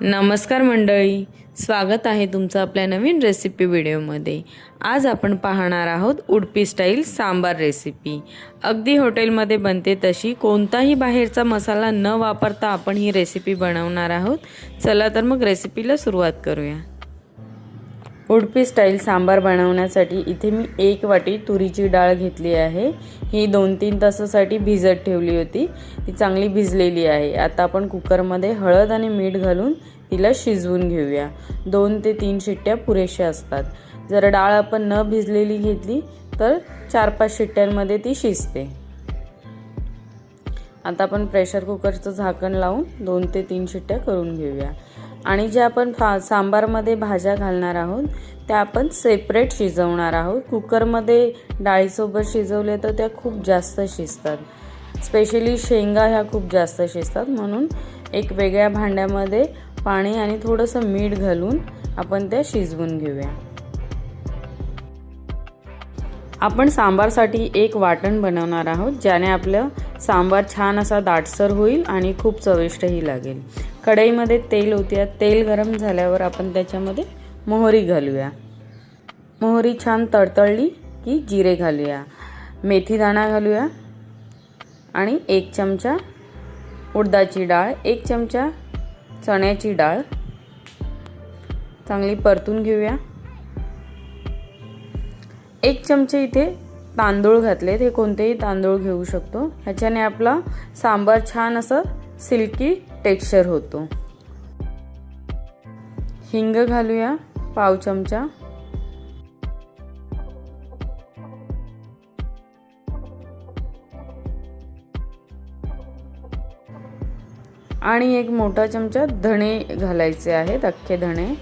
नमस्कार मंडळी स्वागत आहे तुमचं आपल्या नवीन रेसिपी व्हिडिओमध्ये आज आपण पाहणार आहोत उडपी स्टाईल सांबार रेसिपी अगदी हॉटेलमध्ये बनते तशी कोणताही बाहेरचा मसाला न वापरता आपण ही रेसिपी बनवणार आहोत. चला तर मग रेसिपीला सुरुवात करूया. उडपी स्टाईल सांबार बनवण्यासाठी इथे मी एक वाटी तुरीची डाळ घेतली आहे. ही दोन तीन तासासाठी भिजत ठेवली होती. ती चांगली भिजलेली आहे. आता आपण कुकरमध्ये हळद आणि मीठ घालून तिला शिजवून घेऊया. दोन ते तीन शिट्ट्या पुरेशा असतात. जर डाळ आपण न भिजलेली घेतली तर चार पाच शिट्ट्यांमध्ये ती शिजते. आता आपण प्रेशर कुकरचं झाकण लावून दोन ते तीन शिट्ट्या करून घेऊया. आणि ज्या आपण फा सांबारमध्ये भाज्या घालणार आहोत त्या आपण सेपरेट शिजवणार आहोत. कुकरमध्ये डाळीसोबत शिजवले तर त्या खूप जास्त शिजतात. स्पेशली शेंगा ह्या खूप जास्त शिजतात. म्हणून एक वेगळ्या भांड्यामध्ये पाणी आणि थोडंसं मीठ घालून आपण त्या शिजवून घेऊया. आपण सांबारसाठी एक वाटण बनवणार आहोत ज्याने आपलं सांबार छान असा दाटसर होईल आणि खूप चविष्टही लागेल. कढईमध्ये तेल होत्या तेल गरम झाल्यावर आपण त्याच्यामध्ये मोहरी घालूया. मोहरी छान तळतळली की जिरे घालूया. मेथी दाणा घालूया. आणि एक चमचा उडदाची डाळ एक चमचा चण्याची डाळ चांगली परतून घेऊया. एक चमचे इथे तांदूळ घातलेत हे कोणतेही तांदूळ घेऊ शकतो. ह्याच्याने आपला सांबार छान असं सिल्की टेक्स्चर होतो. हिंग घालूया पाव चमचा. आणि एक मोठा चमचा धणे घालायचे आहेत अख्खे धणे.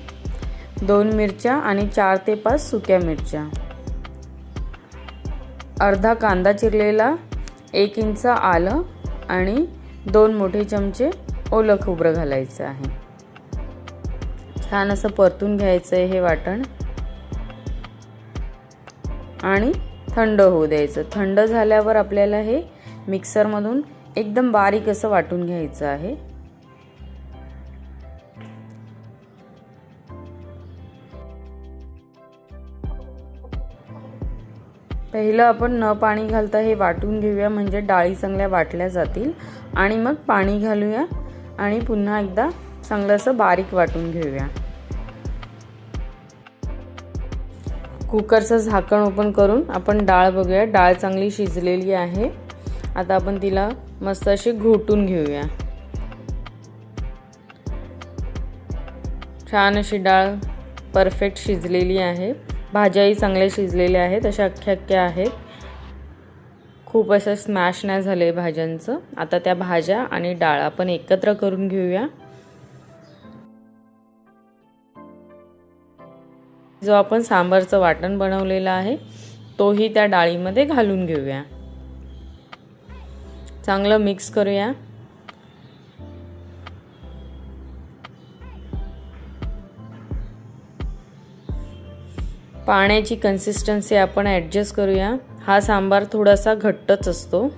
दोन मिरच्या आणि चार ते पाच सुक्या मिरच्या. अर्धा कांदा चिरलेला एक इंच आलं आणि दोन मोठे चमचे ओलं खोबरं घालायचं आहे. छान असं परतून घ्यायचं आहे हे वाटण. आणि थंड होऊ द्यायचं. थंड झाल्यावर आपल्याला हे मिक्सरमधून एकदम बारीक असं वाटून घ्यायचं आहे. पहिलं आपण न पाणी घालता हे वाटून घेऊया म्हणजे डाळी चांगल्या वाटल्या जातील. आणि मग पाणी घालूया आणि पुन्हा एकदा चांगलं असं बारीक वाटून घेऊया. कुकरचं झाकण ओपन करून आपण डाळ बघूया. डाळ चांगली शिजलेली आहे. आता आपण तिला मस्त अशी घोटून घेऊया. छान अशी डाळ परफेक्ट शिजलेली आहे. भाज्याही चांगल्या शिजलेल्या आहेत अशा अख्ख्या अख्ख्या आहेत. खूप असं स्मॅश नाही झालं आहे भाज्यांचं. आता त्या भाज्या आणि डाळ आपण एकत्र करून घेऊया. जो आपण सांबारचं वाटण बनवलेलं आहे तोही त्या डाळीमध्ये घालून घेऊया. चांगलं मिक्स करूया. पाण्याची कन्सिस्टन्सी आपण ॲडजस्ट करूया. हा सांबार थोडासा घट्टच असतो.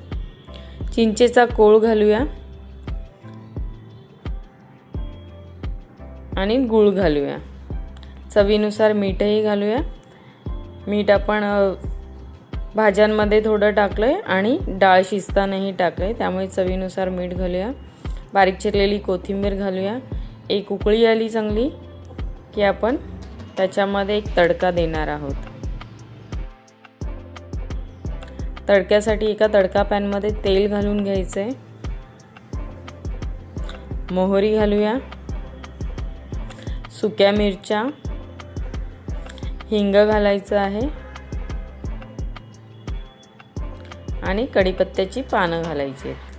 चिंचेचा कोळ घालूया. आणि गूळ घालूया. चवीनुसार मीठही घालूया. मीठ आपण भाज्यांमध्ये थोडं टाकलं आहे आणि डाळ शिजतानाही टाकलं आहे त्यामुळे चवीनुसार मीठ घालूया. बारीक चिरलेली कोथिंबीर घालूया. एक उकळी आली चांगली की आपण त्याच्यामध्ये एक तडका देणार आहोत. तडक्यासाठी एका तडका पॅनमध्ये तेल घालून घ्यायचं आहे मोहरी घालूया. सुक्या मिरच्या. हिंग घालायचं आहे. आणि कढीपत्त्याची पानं घालायची आहेत.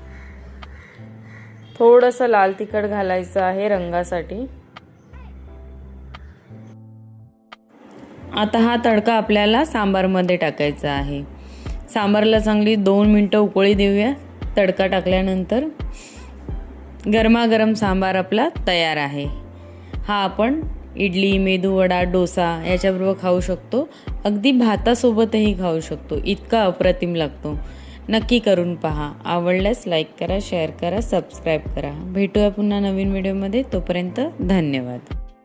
थोडंसं लाल तिखट घालायचं आहे रंगासाठी. आता हा तडका आपल्याला सांबारमध्ये टाकायचा आहे. सांबारला चांगली दोन मिनटं उकळी देऊया. तडका टाकल्यानंतर गरमागरम सांबार आपला तयार आहे. हा आपण इडली मेदूवडा डोसा याच्याबरोबर खाऊ शकतो. अगदी भातासोबतही खाऊ शकतो. इतका अप्रतिम लागतो. नक्की करून पहा. आवडल्यास लाईक करा शेअर करा सबस्क्राईब करा. भेटूया पुन्हा नवीन व्हिडिओमध्ये तोपर्यंत धन्यवाद.